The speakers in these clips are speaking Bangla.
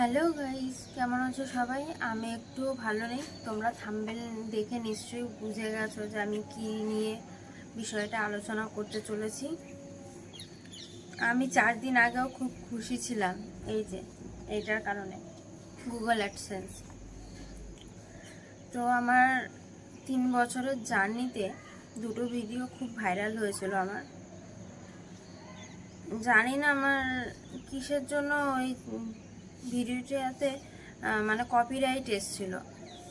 হ্যালো গাইস কেমন আছো সবাই? আমি একটু ভালো নেই। তোমরা থাম্বেল দেখে নিশ্চয়ই বুঝে গেছো যে আমি কি নিয়ে বিষয়টা আলোচনা করতে চলেছি। আমি চার দিন আগেও খুব খুশি ছিলাম, এই যে, এইটার কারণে গুগল অ্যাডসেন্স তো আমার তিন বছরের জার্নিতে দুটো ভিডিও খুব ভাইরাল হয়েছিল আমার। জানি না আমার কিসের জন্য ওই ভিডিওটাতে মানে কপিরাইট এসছিল।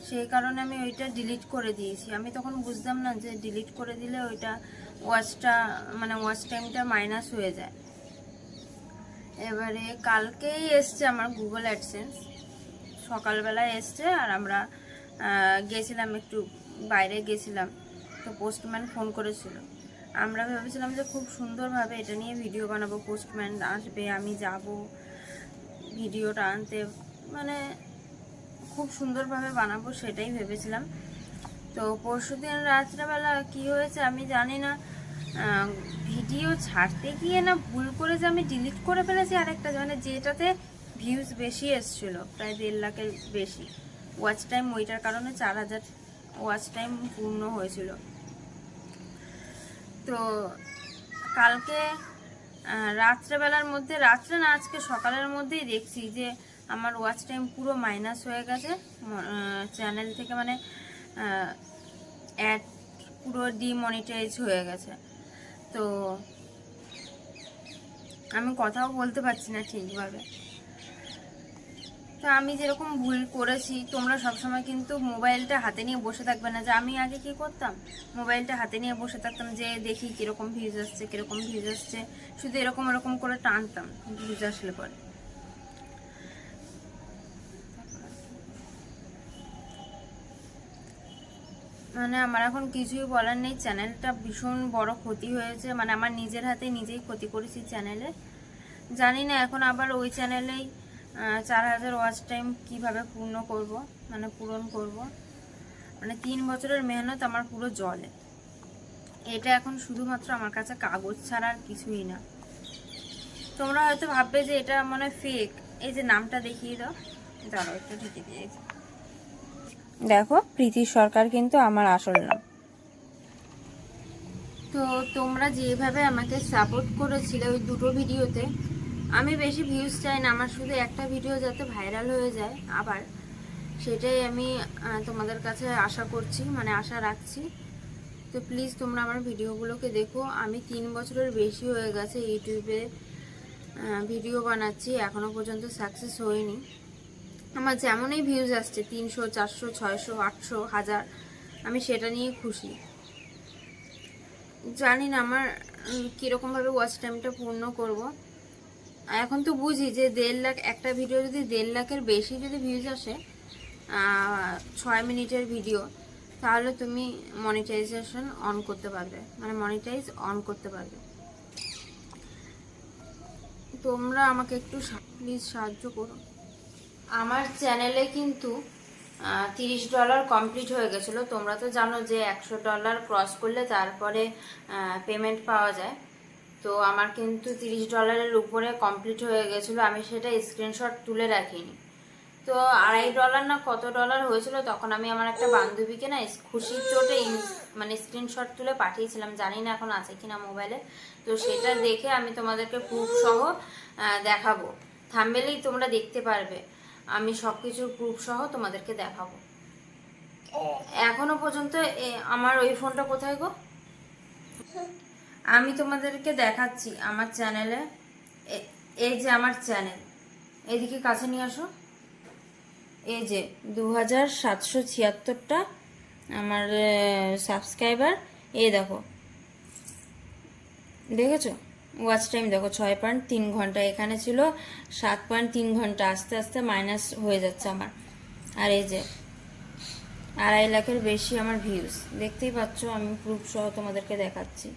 সেই কারণে আমি ওইটা ডিলিট করে দিয়েছি। আমি তখন বুঝতাম না যে ডিলিট করে দিলে ওইটা ওয়াচটা মানে ওয়াচ টাইমটা মাইনাস হয়ে যায়। এবারে কালকেই এসছে আমার গুগল অ্যাডসেন্স সকালবেলায় এসছে আর আমরা গেছিলাম একটু বাইরে গেছিলাম। তো পোস্টম্যান ফোন করেছিল। আমরা ভেবেছিলাম যে খুব সুন্দরভাবে এটা নিয়ে ভিডিও বানাবো। পোস্টম্যান আসবে, আমি যাব। ভিডিওটা আনতে মানে খুব সুন্দরভাবে বানাবো সেটাই ভেবেছিলাম। তো পরশু দিন রাত্রেবেলা কি হয়েছে আমি জানি না। ভিডিও ছাড়তে গিয়ে না ভুল করে যে আমি ডিলিট করে ফেলেছি আরেকটা মানে যেটাতে ভিউজ বেশি এসছিল, প্রায় দেড় লাখের বেশি। ওয়াচ টাইম ওইটার কারণে চার হাজার ওয়াচ টাইম পূর্ণ হয়েছিল। তো কালকে রাত্রেবেলার মধ্যে, রাত্রে না, আজকে সকালের মধ্যেই দেখছি যে আমার ওয়াচ টাইম পুরো মাইনাস হয়ে গেছে। চ্যানেল থেকে মানে অ্যাড পুরো ডিমনিটাইজ হয়ে গেছে। তো আমি কথাও বলতে পারছি না ঠিকভাবে। তো আমি যেরকম ভুল করেছি, তোমরা সবসময় কিন্তু মোবাইলটা হাতে নিয়ে বসে থাকবে না। যে আমি আগে কি করতাম? মোবাইলটা হাতে নিয়ে বসে থাকতাম যে দেখি কীরকম ভিউজ আসছে, কীরকম ভিউজ আসছে। শুধু এরকম এরকম করে টানতাম ভিউজ আসলে পরে। মানে আমার এখন কিছুই বলার নেই। চ্যানেলটা ভীষণ বড় ক্ষতি হয়েছে। মানে আমার নিজের হাতে নিজেই ক্ষতি করেছি চ্যানেলে। জানি না, এখন আবার ওই চ্যানেলেই চার হাজার ওয়াচ টাইম কীভাবে পূর্ণ করব মানে পূরণ করব। মানে তিন বছরের মেহনত আমার পুরো জলে। এটা এখন শুধুমাত্র আমার কাছে কাগজ ছাড়া আর কিছুই না। তোমরা হয়তো ভাববে যে এটা মানে ফেক এই যে নামটা দেখিয়ে দাও। দাঁড়াও, একটু ঢেকে দিয়েছি দেখো, প্রীতি সরকার কিন্তু আমার আসল নাম। তো তোমরা যেভাবে আমাকে সাপোর্ট করেছিলে ওই দুটো ভিডিওতে আমি বেশি ভিউজ চাই না, আমার শুধু একটা ভিডিও যাতে ভাইরাল হয়ে যায়, আবার সেটাই আমি তোমাদের কাছে আশা করছি মানে আশা রাখছি। তো প্লিজ তোমরা আমার ভিডিওগুলোকে দেখো। আমি তিন বছরের বেশি হয়ে গেছে ইউটিউবে ভিডিও বানাচ্ছি, এখনও পর্যন্ত সাকসেস হয়নি। আমার যেমনই ভিউজ আসছে, তিনশো, চারশো, ছয়শো, আটশো, হাজার, আমি সেটা নিয়ে খুশি। জানি না আমার কীরকমভাবে ওয়াচ টাইমটা পূর্ণ করব। এখন তো বুঝি যে দেড় লাখ, একটা ভিডিও যদি দেড় লাখের বেশি যদি ভিউজ আসে ছয় মিনিটের ভিডিও তাহলে তুমি মনিটাইজেশন অন করতে পারবে। মানে মনিটাইজ অন করতে পারবে। তোমরা আমাকে একটু প্লিজ সাহায্য করো। আমার চ্যানেলে কিন্তু তিরিশ ডলার কমপ্লিট হয়ে গেছিল। তোমরা তো জানো যে একশো ডলার ক্রস করলে তারপরে পেমেন্ট পাওয়া যায়। তো আমার কিন্তু তিরিশ ডলারের উপরে কমপ্লিট হয়ে গেছিল আমি সেটা স্ক্রিনশট তুলে রাখিনি। তো আড়াই ডলার না কত ডলার হয়েছিল তখন আমি আমার একটা বান্ধবীকে না খুশির চোটে ইন- মানে স্ক্রিনশট তুলে পাঠিয়েছিলাম জানি না এখন আছে কিনা মোবাইলে তো সেটা দেখে আমি তোমাদেরকে প্রুফ সহ দেখাবো। থাম্বেলেই তোমরা দেখতে পারবে। আমি সব কিছুর প্রুফ সহ তোমাদেরকে দেখাবো। এখনও পর্যন্ত এ- আমার ওই ফোনটা কোথায় গো? আমি তোমাদেরকে দেখাচ্ছি আমার চ্যানেলে। এই যে আমার চ্যানেল। এদিকে কাছে নিয়ে আসো। এই যে দু হাজার সাতশো ছিয়াত্তরটা আমার সাবস্ক্রাইবার এই দেখো। দেখেছ? ওয়াচ টাইম দেখো, ছয় পয়েন্ট তিন ঘণ্টা। এখানে ছিল সাত পয়েন্ট তিন ঘণ্টা। আস্তে আস্তে মাইনাস হয়ে যাচ্ছে আমার। আর এই যে আড়াই লাখের বেশি আমার ভিউজ দেখতেই পাচ্ছ, আমি প্রুফ সহ তোমাদেরকে দেখাচ্ছি।